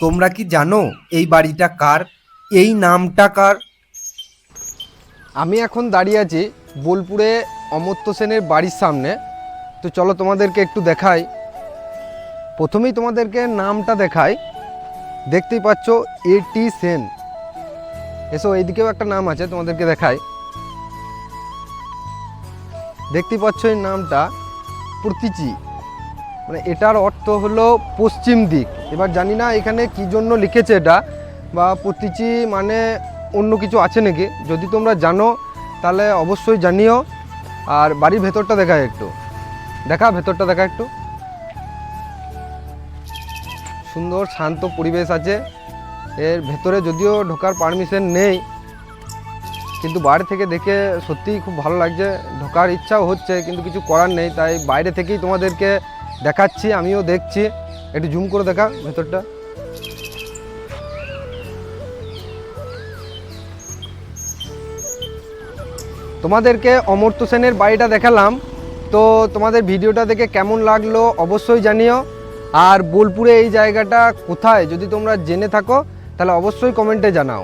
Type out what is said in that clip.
তোমরা কি জানো এই বাড়িটা কার? এই নামটা কার? আমি এখন দাঁড়িয়ে আছি বোলপুরে অমর্ত্য সেনের বাড়ির সামনে। তো চলো তোমাদেরকে একটু দেখাই। প্রথমেই তোমাদেরকে নামটা দেখাই। দেখতেই পাচ্ছ এটি সেন। এসো, এইদিকেও একটা নাম আছে, তোমাদেরকে দেখাই। দেখতেই পাচ্ছ এই নামটা প্রতিচি। মানে এটার অর্থ হলো পশ্চিম দিক। এবার জানি না এখানে কি জন্য লিখেছে এটা, বা প্রতিচি মানে অন্য কিছু আছে নাকি? যদি তোমরা জানো, তাহলে অবশ্যই জানিও। আর বাড়ির ভেতরটা দেখা একটু। দেখা, ভেতরটা দেখা একটু। সুন্দর, শান্ত পরিবেশ আছে। এর ভেতরে যদিও ঢোকার পারমিশন নেই, কিন্তু বাইরে থেকে দেখে সত্যিই খুব ভালো লাগছে। ঢোকার ইচ্ছাও হচ্ছে, কিন্তু কিছু করার নেই, তাই বাইরে থেকেই তোমাদেরকে দেখাচ্ছি, আমিও দেখছি। একটু জুম করে দেখা ভেতরটা। তোমাদেরকে অমর্ত্য সেনের বাড়িটা দেখালাম। তো তোমাদের ভিডিওটা দেখে কেমন লাগল অবশ্যই জানিও। আর বোলপুরে এই জায়গাটা কোথায়? যদি তোমরা জেনে থাকো, তাহলে অবশ্যই কমেন্টে জানাও।